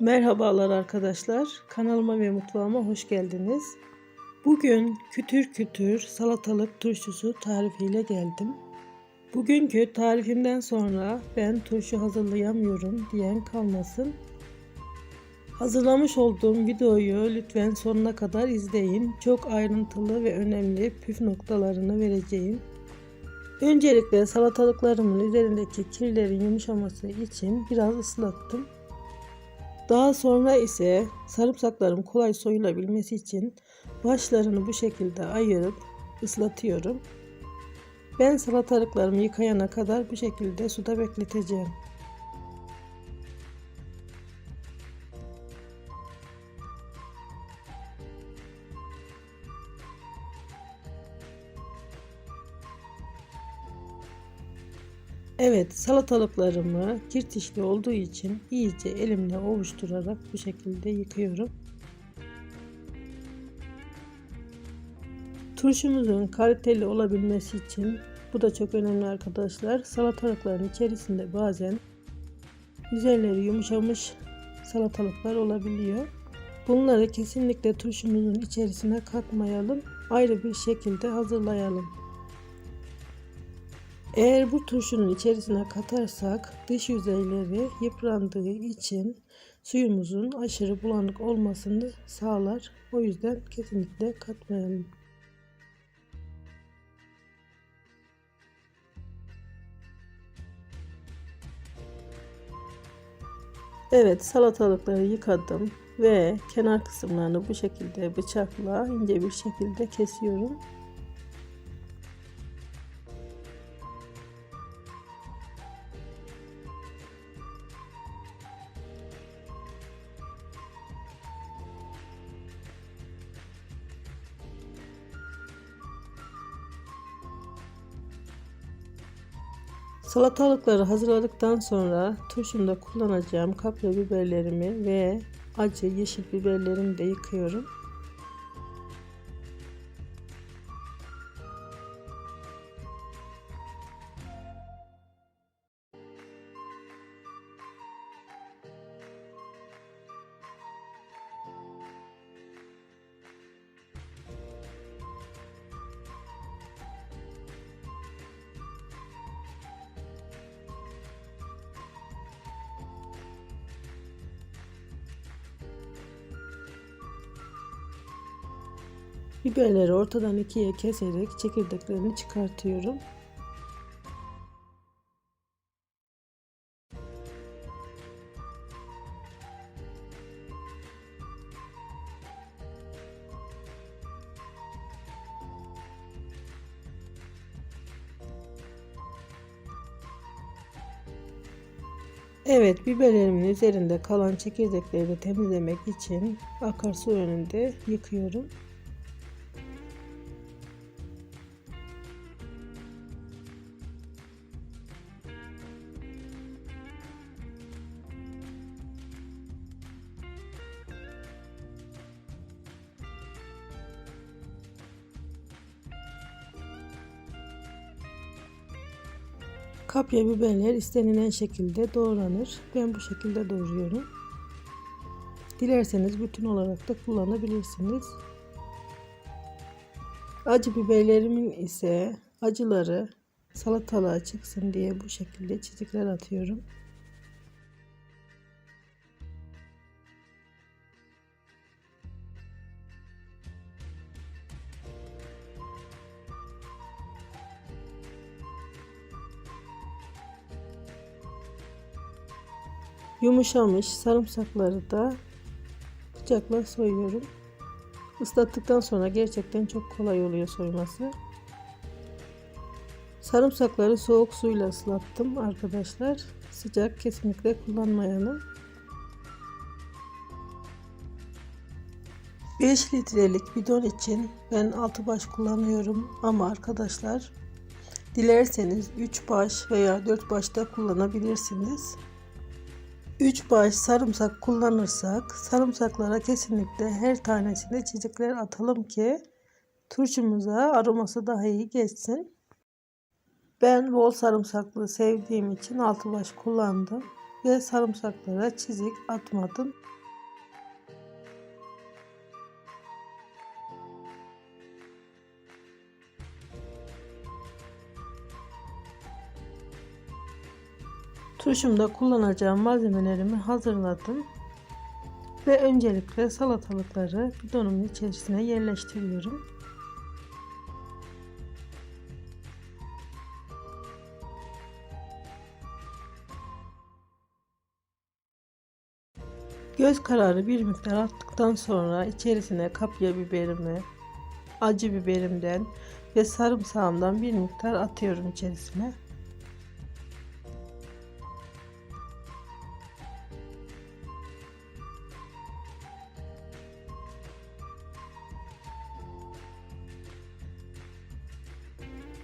Merhabalar arkadaşlar. Kanalıma ve mutfağıma hoş geldiniz. Bugün kütür kütür salatalık turşusu tarifiyle geldim. Bugünkü tarifimden sonra ben turşu hazırlayamıyorum diyen kalmasın. Hazırlamış olduğum videoyu lütfen sonuna kadar izleyin. Çok ayrıntılı ve önemli püf noktalarını vereceğim. Öncelikle salatalıklarımın üzerindeki kirlerin yumuşaması için biraz ıslattım. Daha sonra ise sarımsaklarım kolay soyulabilmesi için başlarını bu şekilde ayırıp ıslatıyorum. Ben salatalıklarımı yıkayana kadar bu şekilde suda bekleteceğim. Evet salatalıklarımı kirtişli olduğu için iyice elimle ovuşturarak bu şekilde yıkıyorum. Turşumuzun kaliteli olabilmesi için bu da çok önemli arkadaşlar. Salatalıkların içerisinde bazen üzerleri yumuşamış salatalıklar olabiliyor. Bunları kesinlikle turşumuzun içerisine katmayalım. Ayrı bir şekilde hazırlayalım. Eğer bu turşunun içerisine katarsak dış yüzeyleri yıprandığı için suyumuzun aşırı bulanık olmasını sağlar. O yüzden kesinlikle katmayalım. Evet salatalıkları yıkadım ve kenar kısımlarını bu şekilde bıçakla ince bir şekilde kesiyorum. Salatalıkları hazırladıktan sonra turşumda kullanacağım kapya biberlerimi ve acı yeşil biberlerimi de yıkıyorum. Biberleri ortadan ikiye keserek çekirdeklerini çıkartıyorum. Evet biberlerimin üzerinde kalan çekirdekleri temizlemek için akarsu önünde yıkıyorum. Kapya biberler istenilen şekilde doğranır. Ben bu şekilde doğruyorum. Dilerseniz bütün olarak da kullanabilirsiniz. Acı biberlerimin ise acıları salatalığa çıksın diye bu şekilde çizikler atıyorum. Yumuşamış sarımsakları da bıçakla soyuyorum. Islattıktan sonra gerçekten çok kolay oluyor soyması. Sarımsakları soğuk suyla ıslattım arkadaşlar. Sıcak kesinlikle kullanmayalım. 5 litrelik bidon için ben 6 baş kullanıyorum ama arkadaşlar dilerseniz 3 baş veya 4 baş da kullanabilirsiniz. 3 baş sarımsak kullanırsak sarımsaklara kesinlikle her tanesinde çizikler atalım ki turşumuza aroması daha iyi geçsin. Ben bol sarımsaklı sevdiğim için 6 baş kullandım. ve sarımsaklara çizik atmadım. Turşumda kullanacağım malzemelerimi hazırladım. Ve öncelikle salatalıkları bidonumun içerisine yerleştiriyorum. Göz kararı bir miktar attıktan sonra içerisine kapya biberimi, acı biberimden ve sarımsağımdan bir miktar atıyorum içerisine.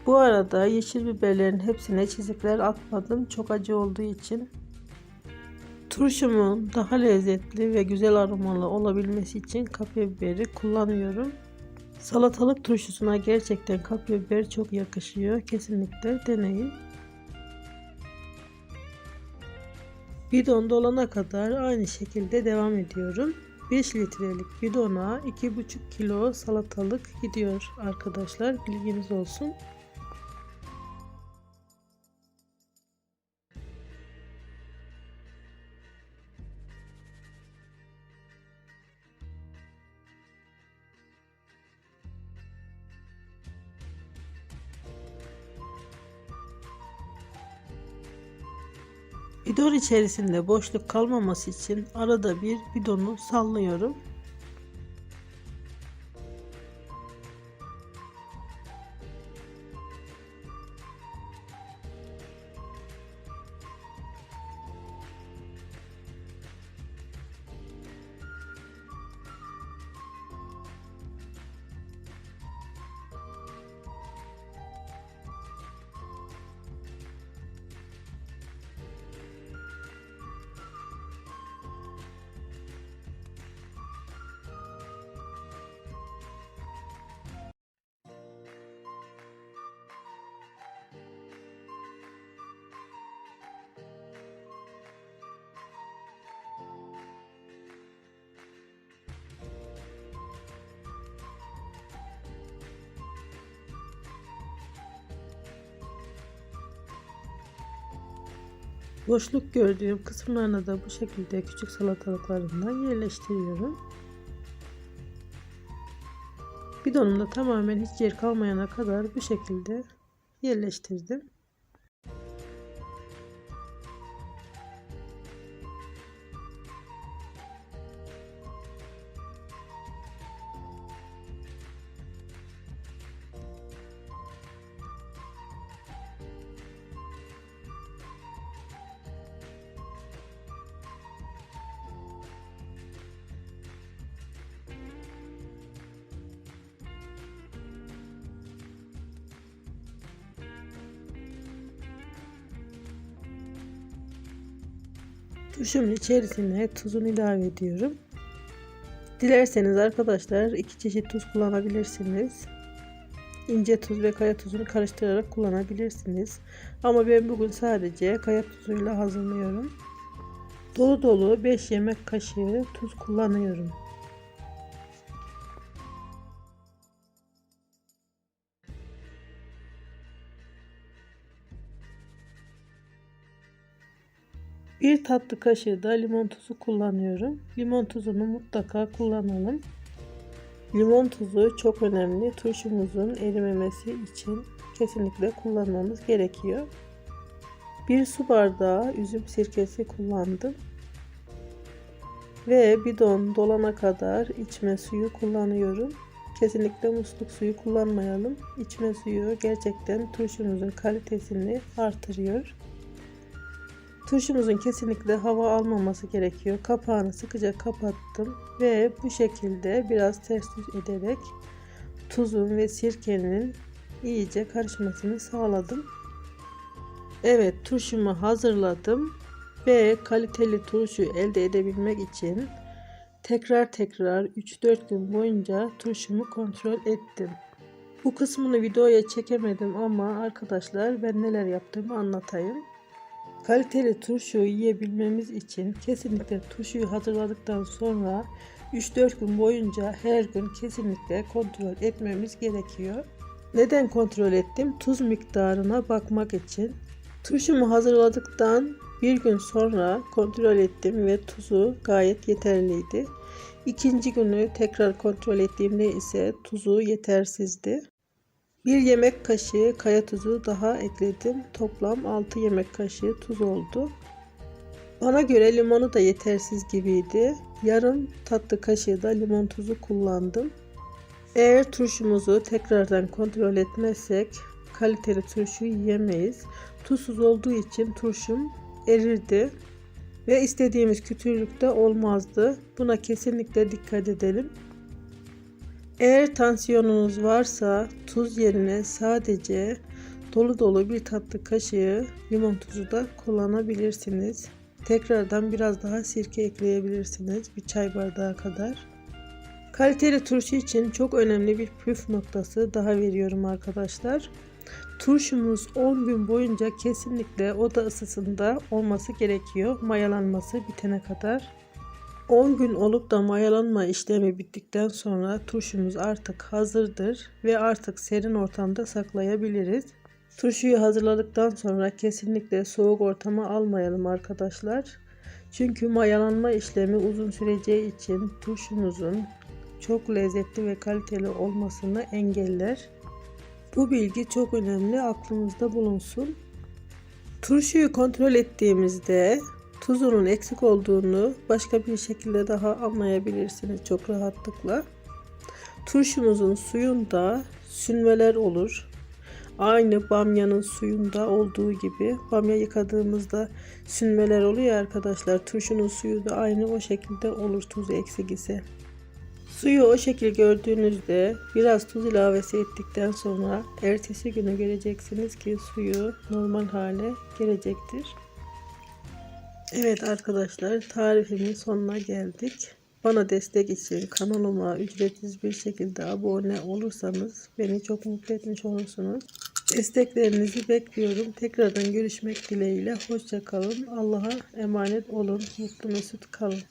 Bu arada yeşil biberlerin hepsine çizikler atmadım çok acı olduğu için. Turşumun daha lezzetli ve güzel aromalı olabilmesi için kapya biberi kullanıyorum. Salatalık turşusuna gerçekten kapya biber çok yakışıyor. Kesinlikle deneyin. Bidon dolana kadar aynı şekilde devam ediyorum. 5 litrelik bidona 2,5 kilo salatalık gidiyor arkadaşlar. Bilginiz olsun. Bidon içerisinde boşluk kalmaması için arada bir bidonu sallıyorum. Boşluk gördüğüm kısımlarına da bu şekilde küçük salatalıklarımdan yerleştiriyorum. Bidonumda tamamen hiç yer kalmayana kadar bu şekilde yerleştirdim. Turşumun içerisine tuzunu ilave ediyorum. Dilerseniz arkadaşlar iki çeşit tuz kullanabilirsiniz. İnce tuz ve kaya tuzunu karıştırarak kullanabilirsiniz. Ama ben bugün sadece kaya tuzuyla hazırlıyorum. Dolu dolu 5 yemek kaşığı tuz kullanıyorum. Bir tatlı kaşığı da limon tuzu kullanıyorum. Limon tuzunu mutlaka kullanalım. Limon tuzu çok önemli. Turşumuzun erimemesi için kesinlikle kullanmamız gerekiyor. Bir su bardağı üzüm sirkesi kullandım. Ve bidon dolana kadar içme suyu kullanıyorum. Kesinlikle musluk suyu kullanmayalım. İçme suyu gerçekten turşumuzun kalitesini artırıyor. Turşumuzun kesinlikle hava almaması gerekiyor. Kapağını sıkıca kapattım ve bu şekilde biraz ters düz ederek tuzun ve sirkenin iyice karışmasını sağladım. Evet turşumu hazırladım ve kaliteli turşu elde edebilmek için tekrar tekrar 3-4 gün boyunca turşumu kontrol ettim. Bu kısmını videoya çekemedim ama arkadaşlar ben neler yaptığımı anlatayım. Kaliteli turşu yiyebilmemiz için kesinlikle turşuyu hazırladıktan sonra 3-4 gün boyunca her gün kesinlikle kontrol etmemiz gerekiyor. Neden kontrol ettim? Tuz miktarına bakmak için. Turşumu hazırladıktan bir gün sonra kontrol ettim ve tuzu gayet yeterliydi. İkinci günü tekrar kontrol ettiğimde ise tuzu yetersizdi. Bir yemek kaşığı kaya tuzu daha ekledim. Toplam 6 yemek kaşığı tuz oldu. Bana göre limonu da yetersiz gibiydi. Yarım tatlı kaşığı da limon tuzu kullandım. Eğer turşumuzu tekrardan kontrol etmezsek kaliteli turşu yiyemeyiz. Tuzsuz olduğu için turşum erirdi ve istediğimiz kütürlükte olmazdı. Buna kesinlikle dikkat edelim. Eğer tansiyonunuz varsa tuz yerine sadece dolu dolu bir tatlı kaşığı limon tuzu da kullanabilirsiniz. Tekrardan biraz daha sirke ekleyebilirsiniz. Bir çay bardağı kadar. Kaliteli turşu için çok önemli bir püf noktası daha veriyorum arkadaşlar. Turşumuz 10 gün boyunca kesinlikle oda ısısında olması gerekiyor. Mayalanması bitene kadar. 10 gün olup da mayalanma işlemi bittikten sonra turşumuz artık hazırdır ve artık serin ortamda saklayabiliriz. Turşuyu hazırladıktan sonra kesinlikle soğuk ortama almayalım arkadaşlar. Çünkü mayalanma işlemi uzun süreceği için turşumuzun çok lezzetli ve kaliteli olmasını engeller. Bu bilgi çok önemli aklımızda bulunsun. Turşuyu kontrol ettiğimizde tuzunun eksik olduğunu başka bir şekilde daha anlayabilirsiniz çok rahatlıkla. Turşumuzun suyunda sünmeler olur. Aynı bamyanın suyunda olduğu gibi bamya yıkadığımızda sünmeler oluyor arkadaşlar. Turşunun suyu da aynı o şekilde olur tuzu eksik ise. Suyu o şekil gördüğünüzde biraz tuz ilavesi ettikten sonra ertesi günü göreceksiniz ki suyu normal hale gelecektir. Evet arkadaşlar tarifimin sonuna geldik. Bana destek için kanalıma ücretsiz bir şekilde abone olursanız beni çok mutlu etmiş olursunuz. Desteklerinizi bekliyorum. Tekrardan görüşmek dileğiyle. Hoşça kalın. Allah'a emanet olun. Mutlu mesut kalın.